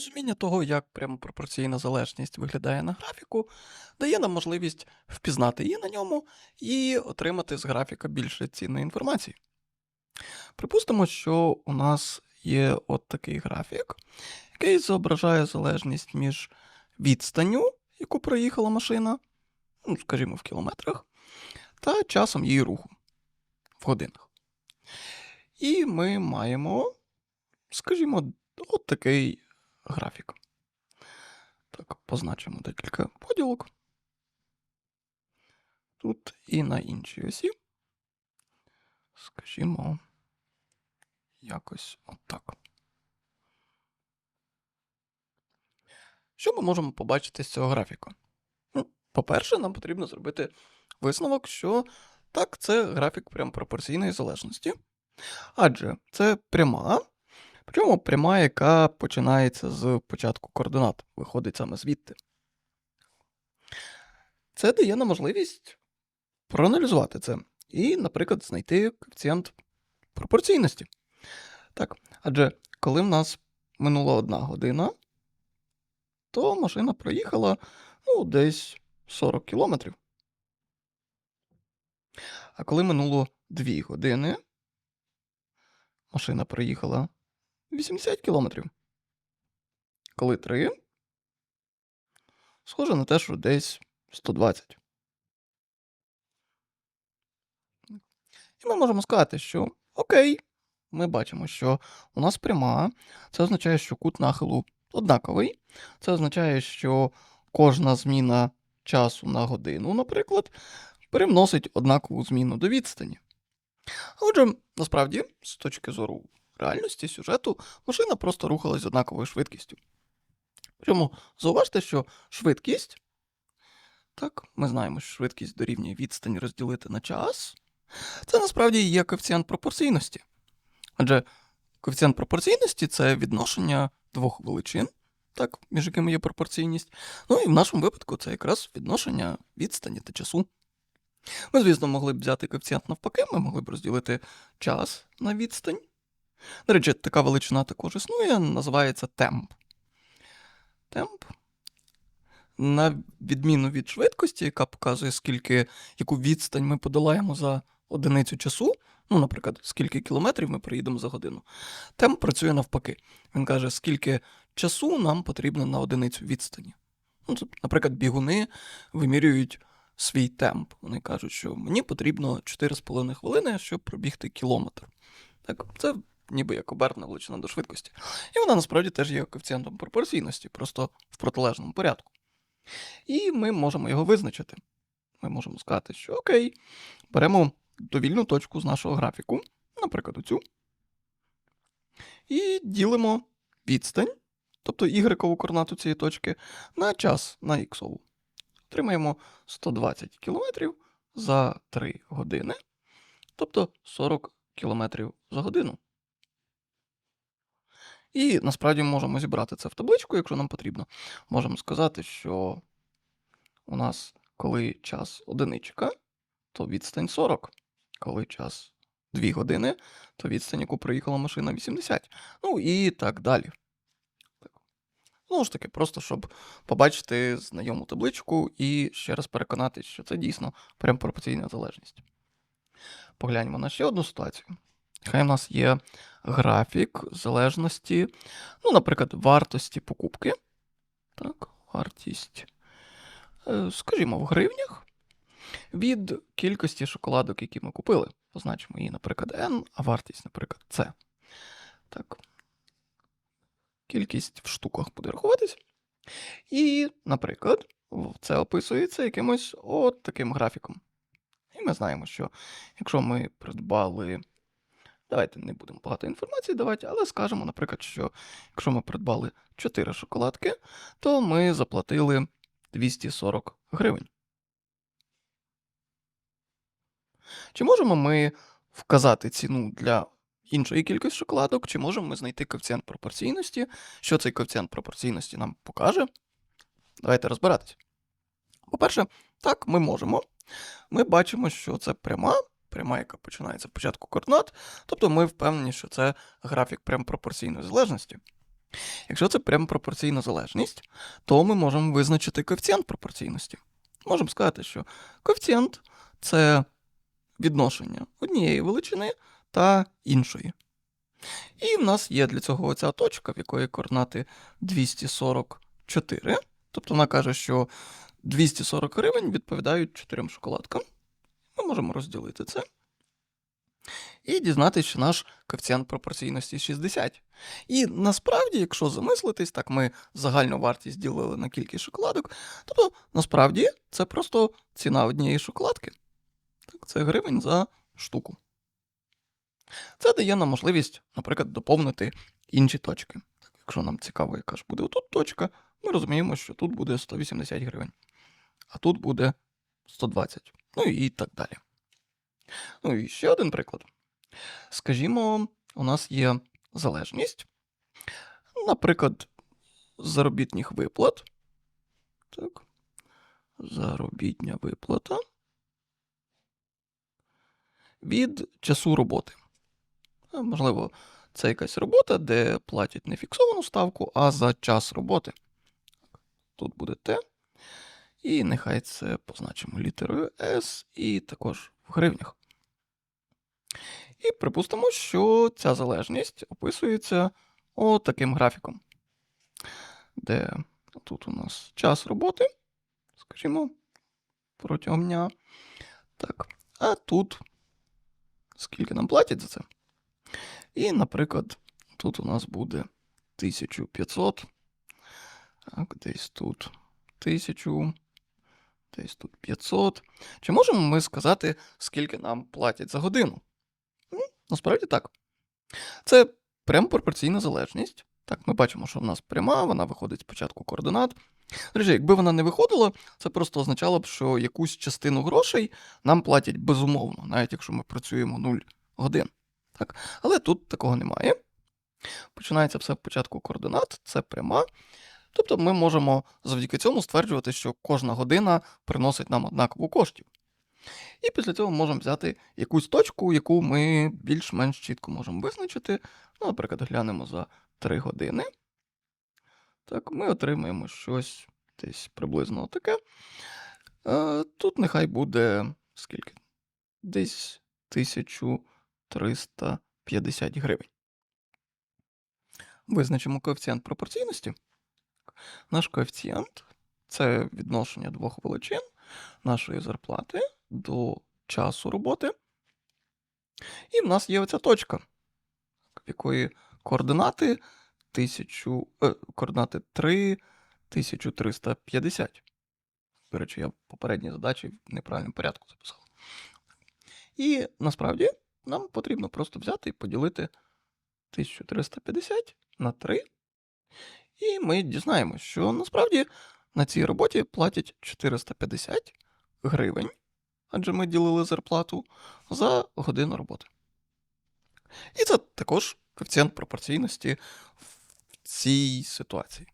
Розуміння того, як прямо пропорційна залежність виглядає на графіку, дає нам можливість впізнати її на ньому і отримати з графіка більше цінної інформації. Припустимо, що у нас є от такий графік, який зображає залежність між відстанню, яку проїхала машина, ну, скажімо, в кілометрах, та часом її руху в годинах. І ми маємо, скажімо, от такий графік. Так, позначимо декілька поділок. Тут і на іншій осі. Скажімо, якось отак. Що ми можемо побачити з цього графіку? Ну, По-перше, нам потрібно зробити висновок, що так, це графік прям пропорційної залежності. Адже це пряма, причому пряма, яка починається з початку координат, виходить саме звідти. Це дає нам можливість проаналізувати це і, наприклад, знайти коефіцієнт пропорційності. Так, адже коли в нас минула одна година, то машина проїхала ну, десь 40 кілометрів. А коли минуло 2 години, машина проїхала 80 кілометрів. Коли 3, схоже на те, що десь 120. І ми можемо сказати, що окей, ми бачимо, що у нас пряма. Це означає, що кут нахилу однаковий. Це означає, що кожна зміна часу на годину, наприклад, привносить однакову зміну до відстані. Отже, насправді, з точки зору реальності сюжету, машина просто рухалась з однаковою швидкістю. Причому зауважте, що швидкість, так, ми знаємо, що швидкість дорівнює відстань розділити на час. Це насправді є коефіцієнт пропорційності. Адже коефіцієнт пропорційності це відношення двох величин, так, між якими є пропорційність. Ну і в нашому випадку це якраз відношення відстані та часу. Ми, звісно, могли б взяти коефіцієнт навпаки, ми могли б розділити час на відстань. До речі, така величина також існує, називається темп. Темп. На відміну від швидкості, яка показує, скільки, яку відстань ми подолаємо за одиницю часу, ну, наприклад, скільки кілометрів ми проїдемо за годину, темп працює навпаки. Він каже, скільки часу нам потрібно на одиницю відстані. Ну, наприклад, бігуни вимірюють свій темп. Вони кажуть, що мені потрібно 4,5 хвилини, щоб пробігти кілометр. Так, це ніби як оберна величина до швидкості. І вона насправді теж є коефіцієнтом пропорційності, просто в протилежному порядку. І ми можемо його визначити. Ми можемо сказати, що окей, беремо довільну точку з нашого графіку, наприклад, оцю, і ділимо відстань, тобто ігрекову координату цієї точки, на час на іксову. Отримаємо 120 км за 3 години, тобто 40 км за годину. І насправді можемо зібрати це в табличку, якщо нам потрібно. Можемо сказати, що у нас, коли час одиничка, то відстань 40. Коли час 2 години, то відстань, яку проїхала машина 80. Ну і так далі. Знову ж таки, просто щоб побачити знайому табличку і ще раз переконатися, що це дійсно прям пропорційна залежність. Погляньмо на ще одну ситуацію. Хай у нас є графік залежності, ну, наприклад, вартості покупки. Так, вартість, е, скажімо, в гривнях від кількості шоколадок, які ми купили. Позначимо її, наприклад, N, а вартість, наприклад, C. Так. Кількість в штуках буде рахуватись. І, наприклад, це описується якимось от таким графіком. І ми знаємо, що якщо ми придбали. Давайте не будемо багато інформації давати, але скажемо, наприклад, що якщо ми придбали 4 шоколадки, то ми заплатили 240 гривень. Чи можемо ми вказати ціну для іншої кількості шоколадок, чи можемо ми знайти коефіцієнт пропорційності? Що цей коефіцієнт пропорційності нам покаже? Давайте розбиратись. По-перше, так, ми можемо. Ми бачимо, що це пряма, пряма, яка починається в початку координат, тобто ми впевнені, що це графік прям пропорційної залежності. Якщо це прямо пропорційна залежність, то ми можемо визначити коефіцієнт пропорційності. Можемо сказати, що коефіцієнт це відношення однієї величини та іншої. І в нас є для цього оця точка, в якої координати 244. Тобто вона каже, що 240 гривень відповідають 4 шоколадкам. Можемо розділити це. І дізнатися, що наш коефіцієнт пропорційності 60. І насправді, якщо замислитись, так ми загальну вартість ділили на кількість шоколадок, тобто насправді це просто ціна однієї шоколадки. Так, це гривень за штуку. Це дає нам можливість, наприклад, доповнити інші точки. Так, якщо нам цікаво, яка ж буде тут точка, ми розуміємо, що тут буде 180 гривень, а тут буде 120. Ну і так далі. Ну і ще один приклад. Скажімо, у нас є залежність, наприклад, заробітних виплат. Так. Заробітня виплата від часу роботи. Можливо, це якась робота, де платять не фіксовану ставку, а за час роботи. Тут буде Т. І нехай це позначимо літерою С і також в гривнях. І припустимо, що ця залежність описується отаким графіком, де тут у нас час роботи, скажімо, протягом дня. Так, а тут скільки нам платять за це. І, наприклад, тут у нас буде 1500. Так, десь тут 1000, десь тут 500. Чи можемо ми сказати, скільки нам платять за годину? Ну, Насправді так. Це прямо пропорційна залежність. Так, ми бачимо, що в нас пряма, вона виходить спочатку координат. До речі, якби вона не виходила, це просто означало б, що якусь частину грошей нам платять безумовно, навіть якщо ми працюємо 0 годин. Так? Але тут такого немає. Починається все спочатку координат, це пряма. Тобто ми можемо завдяки цьому стверджувати, що кожна година приносить нам однаково коштів. І після цього можемо взяти якусь точку, яку ми більш-менш чітко можемо визначити. Ну, наприклад, глянемо за 3 години. Так, ми отримаємо щось десь приблизно таке. Е, Тут нехай буде скільки? Десь 1350 гривень. Визначимо коефіцієнт пропорційності. Наш коефіцієнт це відношення двох величин нашої зарплати до часу роботи. І в нас є оця точка, в якої координати 1000, е, координати 3 1350. До речі, я в попередній задачі в неправильному порядку записав. І насправді нам потрібно просто взяти і поділити 1350 на 3. І ми дізнаємося, що насправді на цій роботі платять 450 гривень, адже ми ділили зарплату за годину роботи. І це також коефіцієнт пропорційності в цій ситуації.